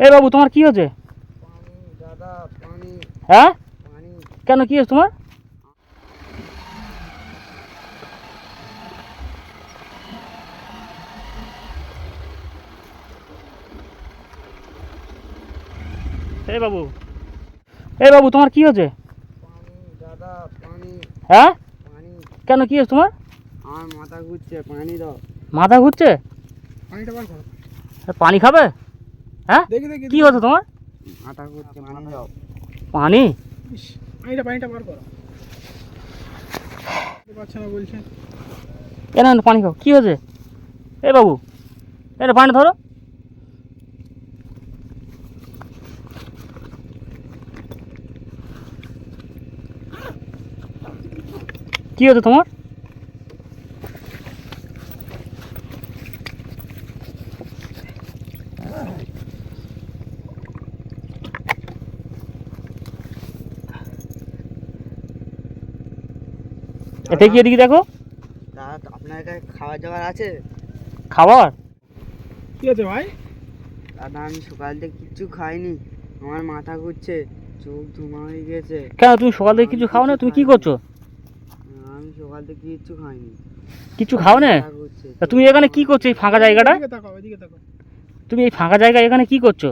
এই বাবু তোমার কি হয়েছে? দাদা পানি হ্যাঁ? পানি কেন কি হয়েছে তোমার? এই বাবু এই বাবু তোমার কি হয়েছে? দাদা পানি হ্যাঁ? পানি কেন কি হয়েছে তোমার? আমার মাথা ঘুরছে পানি দাও। মাথা ঘুরছে? পানিটা বার করো। পানি খাবে? হ্যাঁ? দেখি দেখি কি হয়েছে তোমার? পানি পানিটা পানিটা বার করো। পাচ্ছে না বলছে? এ না না, পানি খাও। কি হয়েছে? এই বাবু এটা পানি ধরো। কি হয়েছে তোমার? এটা কি এদিকে দেখো? আপনার কাছে খাবার দাবার আছে? খাবার? কি আছে ভাই? দাদা আমি সকাল থেকে কিচ্ছু খাইনি। আমার মাথা ঘুরছে চোখ ধুমা হয়ে গেছে। কেন তুমি সকাল থেকে কিছু খাও না তুমি কি করছ? আমি সকাল থেকে কিচ্ছু খাইনি। কিছু খাও না তা তুমি এখানে কি করছ এই ফাঁকা জায়গাটা? তুমি এই ফাঁকা জায়গা এখানে কি করছ?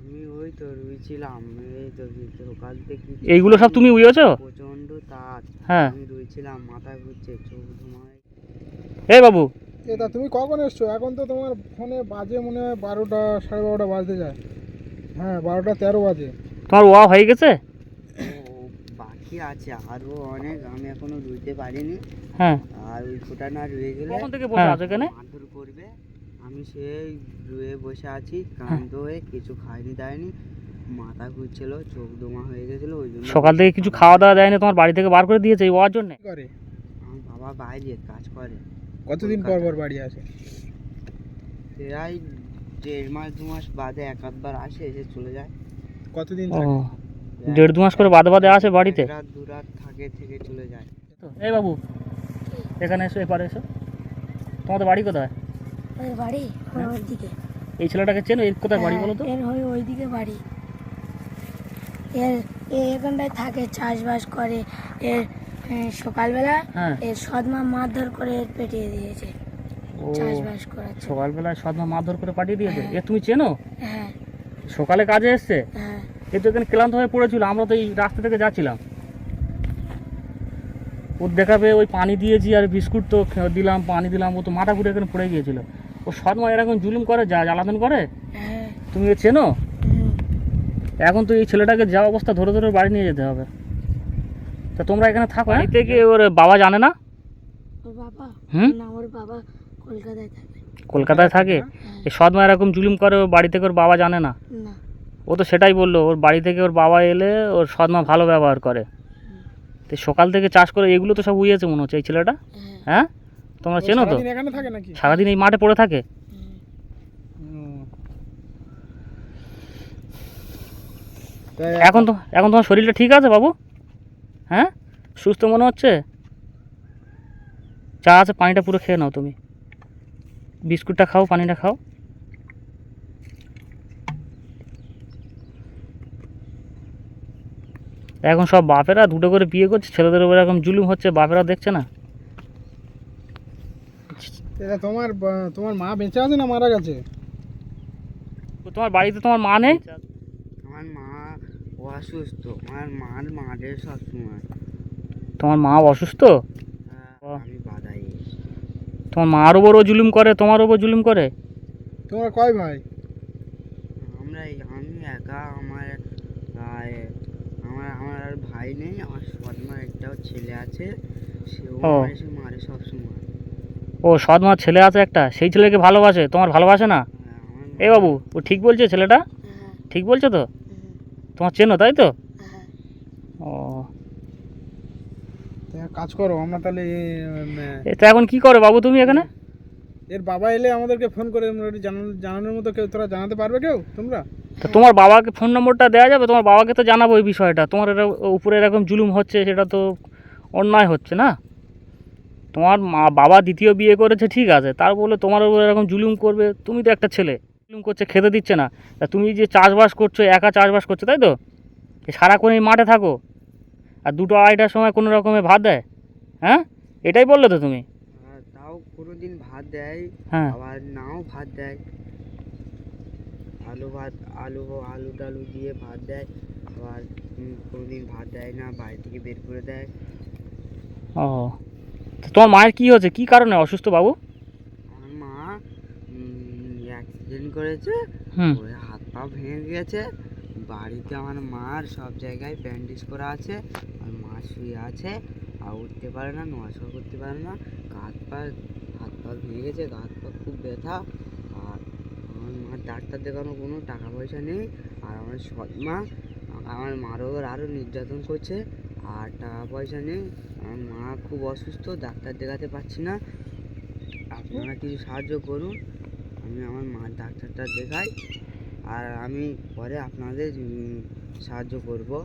আমি ওই তো রুইছিলাম এই তো সকাল থেকে এইগুলো সব তুমি উইয়েছো প্রচণ্ড তাপ হ্যাঁ। আমি মাথা ঘুরছে চোখ ধুমা এই বাবু। এটা তুমি কখন এসছো? এখন তো তোমার ফোনে বাজে মনে হয় বারোটা সাড়ে বারোটা বাজতে যায়। হ্যাঁ বারোটা তেরো বাজে। তোমার ওয়া হয়ে গেছে? বাকি আছে আরও অনেক। আমি এখনও রুইতে পারিনি। হ্যাঁ। আর ওই ফোটা না রুয়ে গেলে কখন থেকে বসে আছো এখানে? মারধর করবে। আমি সেই রুয়ে বসে আছি ক্লান্ত হয়ে কিছু খাইনি দায়নি মাথা ঘুরছিল চোখ দমা হয়ে গেছিল ওই জন্য সকাল থেকে কিছু খাওয়া দাওয়া দেয়নি তোমার বাড়ি থেকে বার করে দিয়েছে এই ওয়ার জন্য? কি করে? আমার বাবা বাইরে কাজ করে। কতদিন পর পর বাড়ি আসে? প্রায় দেড় মাস দু মাস বাদে এক আধবার আসে এসে চলে যায়। কতদিন থাকে? দেড় দু মাস করে বাদে বাদে আসে বাড়িতে? রাত দু রাত থাকে থেকে চলে যায়। এই বাবু এখানে এসো এপারে এসো। তোমাদের বাড়ি কোথায়? বাড়ি হ্যাঁ। ওর দিকে। এই ছেলেটাকে চেনো? এর কোথায় বাড়ি বলো তো? এর হয়ে ওইদিকে বাড়ি। এর এ এখানটায় থাকে চাষবাস করে। এর সকালবেলা হ্যাঁ। এর সদমা মারধর করে এর পেটিয়ে দিয়েছে। চাষবাস সকালবেলায় সদমা মারধর করে পাঠিয়ে দিয়েছে? এ তুমি চেনো? হ্যাঁ। সকালে কাজে এসছে? হ্যাঁ। এ তো এখানে ক্লান্ত হয়ে পড়েছিল আমরা তো এই রাস্তা থেকে যাচ্ছিলাম। ওর দেখাবে ওই পানি দিয়েছি আর বিস্কুট তো দিলাম পানি দিলাম ও তো মাথা ঘুরে এখানে পড়ে গিয়েছিল। ও সদমা এরকম জুলুম করে যা জ্বালাতন করে? হ্যাঁ। তুমি চেনো। এখন তো এই ছেলেটাকে যা অবস্থা ধরে ধরে বাড়ি নিয়ে যেতে হবে। তা তোমরা এখানে থাকো হ্যাঁ? থেকে ওর বাবা জানে না? ওর বাবা? হুম? না ওর বাবা কলকাতায় থাকে। কলকাতায় থাকে? হ্যাঁ। এই সদমা এরকম জুলুম করে ওর বাড়ি থেকে ওর বাবা জানে না? না। ও তো সেটাই বলল ওর বাড়ি থেকে ওর বাবা এলে ওর সদমা ভালো ব্যবহার করে। তো সকাল থেকে চাষ করে এগুলো তো সব উইয়েছে মনে হচ্ছে এই ছেলেটা? হ্যাঁ। হ্যাঁ? তোমরা চেনো তো? সারাদিন এখানে থাকে নাকি? সারাদিন এই মাঠে পড়ে থাকে হুম। তাই এখন তো এখন তোমার শরীরটা ঠিক আছে বাবু? হ্যাঁ? সুস্থ মনে হচ্ছে? চা আছে পানিটা পুরো খেয়ে নাও তুমি। বিস্কুটটা খাও পানিটা খাও। এখন সব বাপেরা দুটো করে বিয়ে করছে ছেলেদের উপর এরকম জুলুম হচ্ছে বাপেরা দেখছে না। তোমার তোমার মা বেঁচে আছে না মারা গেছে? তোমার বাড়িতে তোমার মা নেই? অসুস্থ। আমার মার মারে সবসময়। তোমার মা অসুস্থ? ও। আমি বাধাই তোমার মার ওপরও জুলুম করে তোমার ওপর জুলুম করে? তোমার কয় ভাই? আমরা এই- আমি একা আমার আমার আমার আর ভাই নেই আমার সৎমার একটাও ছেলে আছে সেও এসে মারে সবসময়। ও সৎমার ছেলে আছে একটা সেই ছেলেকে ভালোবাসে তোমার ভালোবাসে না? হ্যাঁ, এ বাবু ও ঠিক বলছে ছেলেটা? হ্যাঁ। ঠিক বলছে তো? তোমার চেনো তাই তো? হ্যাঁ। ও। এক কাজ করো আমরা তাহলে এটা এখন কি করো বাবু তুমি এখানে? এর বাবা এলে আমাদেরকে ফোন করে জানানো জানানোর মতো কেউ তোরা জানাতে পারবে কেউ? তোমরা? তো তোমার বাবাকে ফোন নম্বরটা দেওয়া যাবে? তোমার বাবাকে তো জানাব এই বিষয়টা। তোমার এরা উপরে এরকম জুলুম হচ্ছে সেটা তো অন্যায় হচ্ছে না? তোমার মা বাবা দ্বিতীয় বিয়ে করেছে ঠিক আছে। তার বলে তোমার উপর এরকম জুলুম করবে তুমি তো একটা ছেলে। জুলুম করছে খেতে দিচ্ছে না। তা তুমি যে চাষবাস করছ একা চাষবাস করছ তাই তো? সারাক্ষণ এই মাঠে থাকো। আর দুটো আড়াইটার সময় কোনো রকমে ভাত দেয়? হ্যাঁ? এটাই বললে তো তুমি। তাও কোনো দিন ভাত দেয় হ্যাঁ। আবার নাও ভাত দেয়। আলু ভাত আলু আলু টালু দিয়ে ভাত দেয় আবার কোনো দিন ভাত দেয় না বাড়ি থেকে বের করে দেয়। ও তোমার মায়ের কি হয়েছে? কি কারণে? অসুস্থ বাবু আমার মা অ্যাক্সিডেন্ট করেছে ওই হাত পা ভেঙে গেছে। বাড়িতে আমার মার সব জায়গায় ব্যান্ডেজ করা আছে আর মা শুয়ে আছে আর উঠতে পারে না নড়াচড়া করতে পারে না। হাত পা হাত পা ভেঙে গেছে হাত পা খুব ব্যথা। আর আমার মার ডাক্তার দেখানো কোনো টাকা পয়সা নেই আর আমার সৎ মা আমার মার ওপর আরও নির্যাতন করছে আর টাকা পয়সা নেই। আমার মা খুব অসুস্থ ডাক্তার দেখাতে পারছি না। আপনারা কিছু সাহায্য করুন। আমি আমার মার ডাক্তারটা দেখাই আর আমি পরে আপনাদের সাহায্য করব।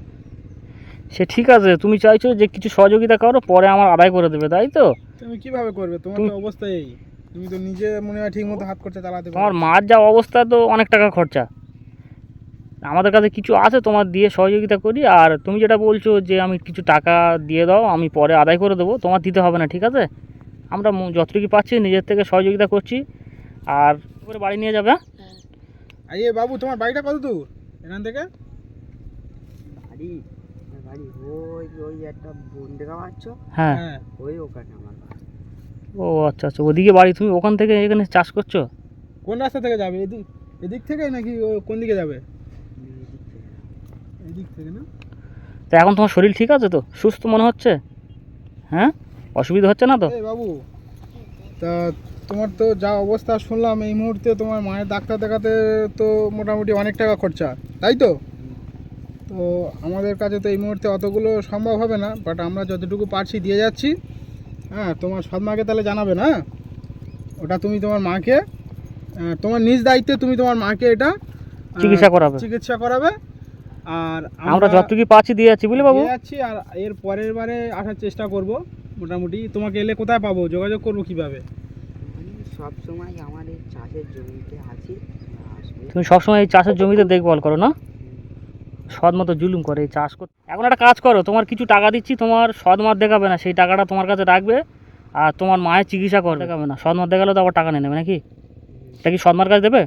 সে ঠিক আছে তুমি চাইছো যে কিছু সহযোগিতা করো পরে আমার আদায় করে দেবে তাই তো? তুমি কীভাবে করবে? তোমার তো অবস্থা এই। তুমি তো নিজে মনে হয় ঠিকমতো হাত খরচা চালাতে তোমার মার যা অবস্থা তো অনেক টাকা খরচা। আমাদের কাছে কিছু আছে তোমার দিয়ে সহযোগিতা করি। আর তুমি যেটা বলছো যে আমি কিছু টাকা দিয়ে দাও আমি পরে আদায় করে দেবো তোমার দিতে হবে না ঠিক আছে? আমরা ম- যতটুকু পাচ্ছি নিজের থেকে সহযোগিতা করছি। আর করে বাড়ি নিয়ে যাবে। হ্যাঁ? আরে বাবু তোমার বাড়িটা কত দূর? এখান থেকে? বাড়ি বাড়ি ওই ওই একটা বোন দেখা পাচ্ছ হ্যাঁ। হ্যাঁ। ওই ওখানে আমার ও আচ্ছা আচ্ছা। ওদিকে বাড়ি তুমি ওখান থেকে এখানে চাষ করছ? কোন রাস্তা থেকে যাবে? এদিক এদিক থেকে নাকি ও কোন দিকে যাবে। এদিক থেকে না? তা এখন তোমার শরীর ঠিক আছে তো? সুস্থ মনে হচ্ছে? হ্যাঁ? অসুবিধা হচ্ছে না তো? এই বাবু তা তোমার তো যা অবস্থা শুনলাম এই মুহূর্তে তোমার মায়ের ডাক্তার দেখাতে তো মোটামুটি অনেক টাকা খরচা তাই তো? তো আমাদের কাছে তো এই মুহূর্তে অতগুলো সম্ভব হবে না বাট আমরা যতটুকু পারছি দিয়ে যাচ্ছি। হ্যাঁ তোমার সৎ মাকে তাহলে জানাবে না? ওটা তুমি তোমার মাকে তোমার নিজ দায়িত্বে তুমি তোমার মাকে এটা চিকিৎসা করাবে। চিকিৎসা করাবে। আর আমরা যতটুকু পাচ্ছি দিয়ে যাচ্ছি বুঝলে বাবু? দিয়ে যাচ্ছি আর এর পরের বারে আসার চেষ্টা করব মোটামুটি। তোমাকে এলে কোথায় পাবো? যোগাযোগ করব কীভাবে? আমি সব সময় আমার এই চাষের জমিতে আছি তুমি সবসময় এই চাষের জমিতে দেখভাল করো না? সৎ মতো জুলুম করে এই চাষ করতে এখন একটা কাজ করো তোমার কিছু টাকা দিচ্ছি তোমার সৎ মার দেখাবে না সেই টাকাটা তোমার কাছে রাখবে আর তোমার মায়ের চিকিৎসা করে দেখাবে না সৎ মার দেখালে তো আবার টাকা নিয়ে নেবে নাকি? এটা কি সৎমার কাছে দেবে?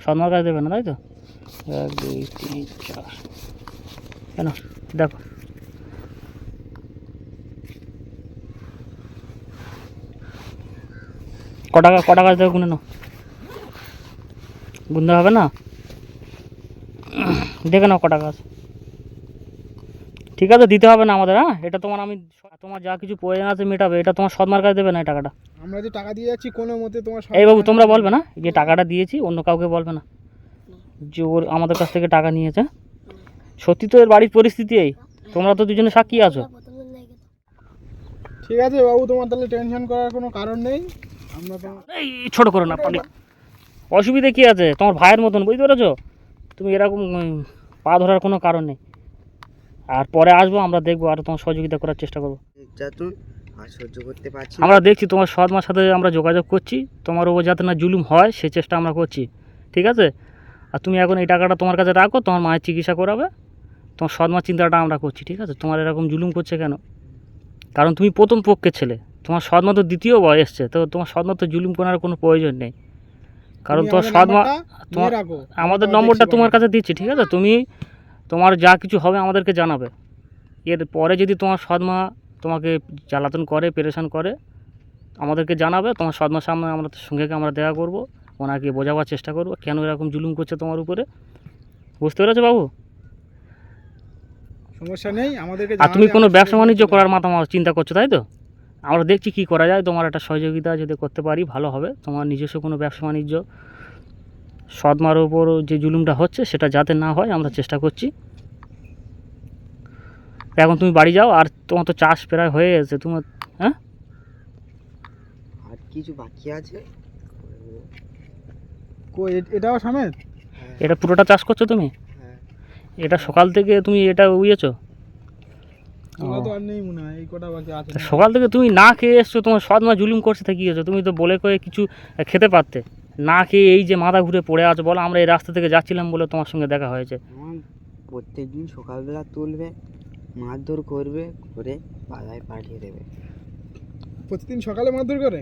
সৎমার কাছে দেবে না তাই তো? এক দুই তিন চার। কেন? দেখো। ক টাকা ক টাকা দেবে গুনে নাও। গুনতে হবে না? দেখে নাও ক টাকা আছে ঠিক আছে দিতে হবে না আমাদের হ্যাঁ? এটা তোমার আমি তোমার যা কিছু প্রয়োজন আছে মেটাবে এটা তোমার সৎমার কাছে দেবে না এই টাকাটা। আমরা যে টাকা দিয়ে যাচ্ছি কোনো মতে তোমার এই বাবু তোমরা বলবে না? যে টাকাটা দিয়েছি অন্য কাউকে বলবে না। যে ওর আমাদের কাছ থেকে টাকা নিয়েছে সত্যি তো এর বাড়ির পরিস্থিতি এই। তোমরা তো দুজনে সাক্ষী আছো। ঠিক আছে বাবু তোমার তাহলে টেনশন করার কোনো কারণ নেই। এই ছোট করো না পানি। অসুবিধা কী আছে? তোমার ভাইয়ের মতন বুঝতে পেরেছ? তুমি এরকম পা ধরার কোনো কারণ নেই। আর পরে আসব আমরা দেখব আর তোমার সহযোগিতা করার চেষ্টা করব। করতে পারছি আমরা দেখছি তোমার সৎ মার সাথে আমরা যোগাযোগ করছি। তোমার ওপর যাতে না জুলুম হয় সে চেষ্টা আমরা করছি। ঠিক আছে? আর তুমি এখন এই টাকাটা তোমার কাছে রাখো তোমার মায়ের চিকিৎসা করাবে। তোমার সৎ মার চিন্তাটা আমরা করছি ঠিক আছে? তোমার এরকম জুলুম করছে কেন? কারণ তুমি প্রথম পক্ষের ছেলে। তোমার সৎ মা তো দ্বিতীয় বয় এসছে তো তোমার সৎ মা তো জুলুম করার কোনো প্রয়োজন নেই। কারণ তোমার আমাদের সৎ মা তোমার আমাদের নম্বরটা তোমার কাছে দিচ্ছি ঠিক আছে? তুমি তোমার যা কিছু হবে আমাদেরকে জানাবে। এর পরে যদি তোমার সৎমা তোমাকে জ্বালাতন করে পেরেশান করে আমাদেরকে জানাবে তোমার সৎমার সামনে আমরা সঙ্গে আমরা দেখা করব ওনাকে বোঝাবার চেষ্টা করব কেন এরকম জুলুম করছে তোমার উপরে? বুঝতে পেরেছ বাবু? সমস্যা নেই আমাদেরকে আর তুমি কোনো ব্যবসা বাণিজ্য করার মাথা চিন্তা করছ তাই তো? আমরা দেখছি কি করা যায় তোমার একটা সহযোগিতা যদি করতে পারি ভালো হবে। তোমার নিজস্ব কোনো ব্যবসা বাণিজ্য সৎমার ওপর যে জুলুমটা হচ্ছে সেটা যাতে না হয় আমরা চেষ্টা করছি। এখন তুমি বাড়ি যাও আর তোমার তো চাষ প্রায় হয়ে গেছে তোমার হ্যাঁ? আর কিছু বাকি আছে? এটাও সামেত হ্যাঁ। এটা পুরোটা চাষ করছ তুমি? হ্যাঁ। এটা সকাল থেকে তুমি এটা উইয়েছো? সকাল থেকে তুমি না খেয়ে এসছো তোমার সৎ মা জুলুম করছে তা কী হয়েছে তুমি তো বলে কয়ে কিছু খেতে পারতে। না খেয়ে এই যে মাথা ঘুরে পড়ে আছো বলো আমরা এই রাস্তা থেকে যাচ্ছিলাম বলে তোমার সঙ্গে দেখা হয়েছে। প্রত্যেক দিন সকালবেলা তুলবে মারধর করবে করে বাজায় পাঠিয়ে দেবে। প্রতিদিন সকালে মারধর করে?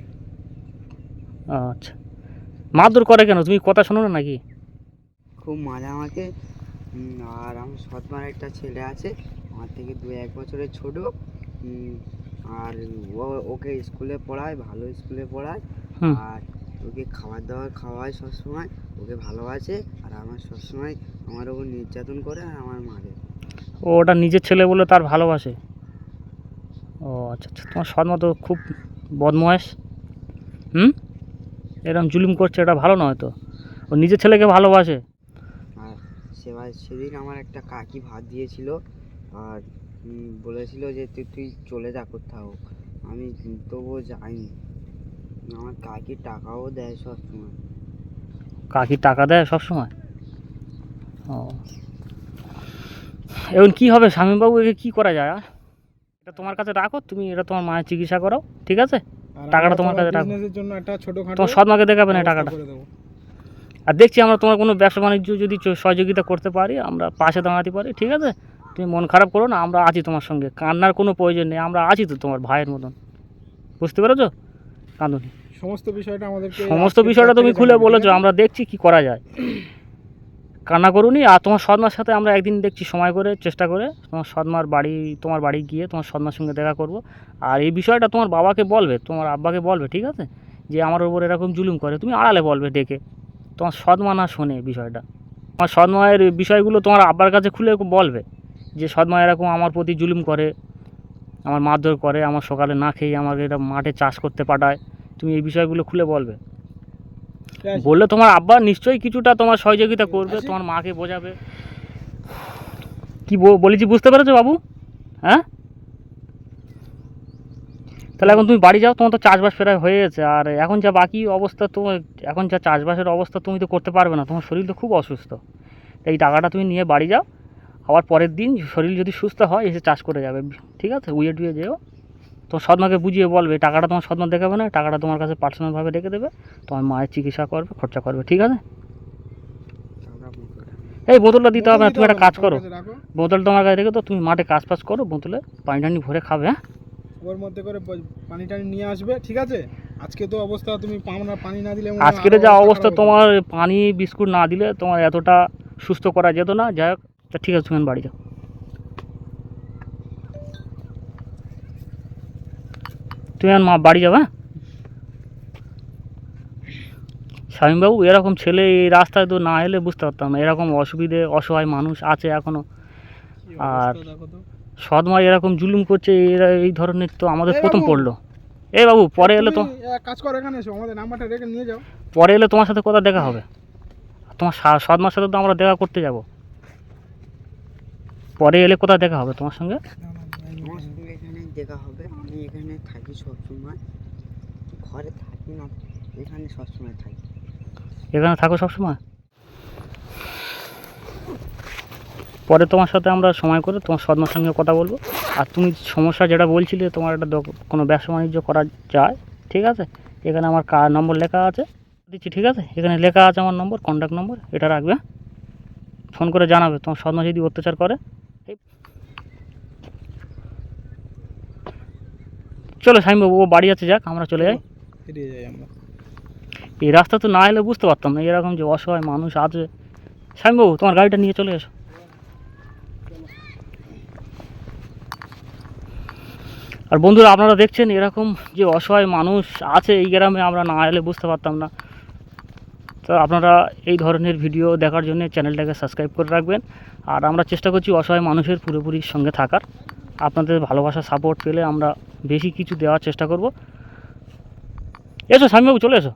আচ্ছা। মারধর করে কেন? তুমি কথা শোনো না নাকি? খুব মারে আমাকে। আর আমার সৎমার একটা ছেলে আছে আমার থেকে দু এক বছরের ছোট আর ও ওকে স্কুলে পড়ায় ভালো স্কুলে পড়ায় আর ওকে খাবার দাবার খাওয়ায় সবসময় ওকে ভালোবাসে আর আমার সবসময় আমার ওপর নির্যাতন করে আর আমার মারে। ও ওটা নিজের ছেলে বলে তার ভালোবাসে? ও আচ্ছা আচ্ছা তোমার সৎমা তো খুব বদময়েস হুম? এরকম জুলুম করছে এটা ভালো নয় তো? ও নিজের ছেলেকে ভালোবাসে? আর সেবার সেদিন আমার একটা কাকি ভাত দিয়েছিল আর উম, বলেছিল যে তুই তুই চলে যা কোথাও। আমি তবুও যাইনি। আমার কাকি টাকাও দেয় সবসময়। কাকি টাকা দেয় সব সময় ও। এখন কি হবে? স্বামীবাবু একে কী করা যায় আর? এটা তোমার কাছে রাখো তুমি এটা তোমার মায়ের চিকিৎসা করো ঠিক আছে? টাকাটা তোমার কাছে রাখো। বিজনেসের জন্য একটা ছোটখাটো তোমার সৎমাকে দেখাবে না টাকাটা। দেবো। আর দেখছি আমরা তোমার কোনো ব্যবসা বাণিজ্য যদি চ- সহযোগিতা করতে পারি আমরা পাশে দাঁড়াতে পারি ঠিক আছে? তুমি মন খারাপ করো না আমরা আছি তোমার সঙ্গে। কান্নার কোনো প্রয়োজন নেই আমরা আছি তো তোমার ভাইয়ের মতন। বুঝতে পেরেছ? কান্দুনি সমস্ত বিষয়টা আমাদের সমস্ত বিষয়টা তুমি খুলে বলেছ আমরা দেখছি কি করা যায়। কান্না করুনি আর তোমার সদমার সাথে আমরা একদিন দেখছি সময় করে চেষ্টা করে তোমার সদমার বাড়ি তোমার বাড়ি গিয়ে তোমার সদমার সঙ্গে দেখা করব। আর এই বিষয়টা তোমার বাবাকে বলবে তোমার আব্বাকে বলবে ঠিক আছে? যে আমার ওপর এরকম জুলুম করে তুমি আড়ালে বলবে ডেকে। তোমার সদমা না শোনে বিষয়টা। তোমার সদমায়ের বিষয়গুলো তোমার আব্বার কাছে খুলে বলবে। যে সদমা এরকম আমার প্রতি জুলুম করে, আমার মারধর করে, আমার সকালে না খেয়ে আমাকে এটা মাঠে চাষ করতে পাঠায়, তুমি এই বিষয়গুলো খুলে বলবে। বললে তোমার আব্বা নিশ্চয়ই কিছুটা তোমার সহযোগিতা করবে, তোমার মাকে বোঝাবে। কি বলেছি বুঝতে পেরেছ বাবু? হ্যাঁ? তাহলে এখন তুমি বাড়ি যাও, তোমার তো চাষবাস প্রায় হয়ে গেছে, আর এখন যা বাকি অবস্থা তো, এখন যা চাষবাসের অবস্থা তুমি তো করতে পারবে না, তোমার শরীর তো খুব অসুস্থ। এই টাকাটা তুমি নিয়ে বাড়ি যাও আবার পরের দিন শরীর যদি সুস্থ হয় এসে চাষ করে যাবে। ঠিক আছে? উইয়ে টুয়ে যেও। তো সদমাকে বুঝিয়ে বলবে টাকাটা তোমার সদমা দেখাবে না টাকাটা তোমার কাছে পার্সোনালভাবে রেখে দেবে। তোমার মায়ের চিকিৎসা করবে খরচা করবে। ঠিক আছে? এই বোতলটা দিতে হবে না তুমি একটা কাজ করো। বোতল তোমার কাছে রেখে তো তুমি মাঠে কাজ ফাজ করো বোতলে পানি টানি ভরে খাবে হ্যাঁ? ওর মধ্যে করে পানি টানি নিয়ে আসবে ঠিক আছে? আজকে তো অবস্থা তুমি পানি না দিলে আজকের যা অবস্থা। তোমার পানি বিস্কুট না দিলে তোমার এতটা সুস্থ করা যেত না। যাই হোক তা ঠিক আছে তুমি বাড়ি যাও। তুমি এখন মা বাড়ি যাও হ্যাঁ? স্বামীবাবু এরকম ছেলে এই রাস্তায় তো না এলে বুঝতে পারতাম না। এরকম অসুবিধে অসহায় মানুষ আছে এখনও আর- সদমা এরকম জুলুম করছে এরা এই ধরনের তো আমাদের প্রথম পড়ল। এ বাবু পরে এলে তো কাজ করো এখানে এসো আমাদের নাম্বারটা রেখে নিয়ে যাও। পরে এলে তোমার সাথে কথা দেখা হবে। তোমার সদমার সাথে তো আমরা দেখা করতে যাব। পরে এলে কোথায় দেখা হবে তোমার সঙ্গে? সঙ্গে এখানে দেখা হবে আমি এখানে থাকি সবসময়। ঘরে থাকি না এখানে সবসময় থাকি এখানে থাকো সব সময় পরে তোমার সাথে আমরা সময় করে তোমার সদমার সঙ্গে কথা বলব। আর তুমি সমস্যা যেটা বলছিলে, তোমার একটা কোনো ব্যবসা বাণিজ্য করা যায়, ঠিক আছে? এখানে আমার কার নম্বর লেখা আছে। দিচ্ছি, ঠিক আছে? এখানে লেখা আছে আমার নম্বর কন্ট্যাক্ট নম্বর, এটা রাখবে হ্যাঁ? ফোন করে জানাবে, তোমার সদমা যদি অত্যাচার করে। চলো স্বামীবাবু ও বাড়ি আছে যাক আমরা চলে যাই। ফিরে যাই আমরা। এই রাস্তা তো না এলে বুঝতে পারতাম না এরকম যে অসহায় মানুষ আছে। স্বামীবাবু তোমার গাড়িটা নিয়ে চলে এসো। আর বন্ধুরা আপনারা দেখছেন এরকম যে অসহায় মানুষ আছে এই গ্রামে আমরা না এলে বুঝতে পারতাম না। তো আপনারা এই ধরনের ভিডিও দেখার জন্য চ্যানেলটাকে সাবস্ক্রাইব করে রাখবেন। আর আমরা চেষ্টা করছি অসহায় মানুষের পুরোপুরি সঙ্গে থাকার। আপনাদের ভালোবাসা সাপোর্ট পেলে আমরা বেশি কিছু দেওয়ার চেষ্টা করব। এসো স্বামীবাবু চলে এসো।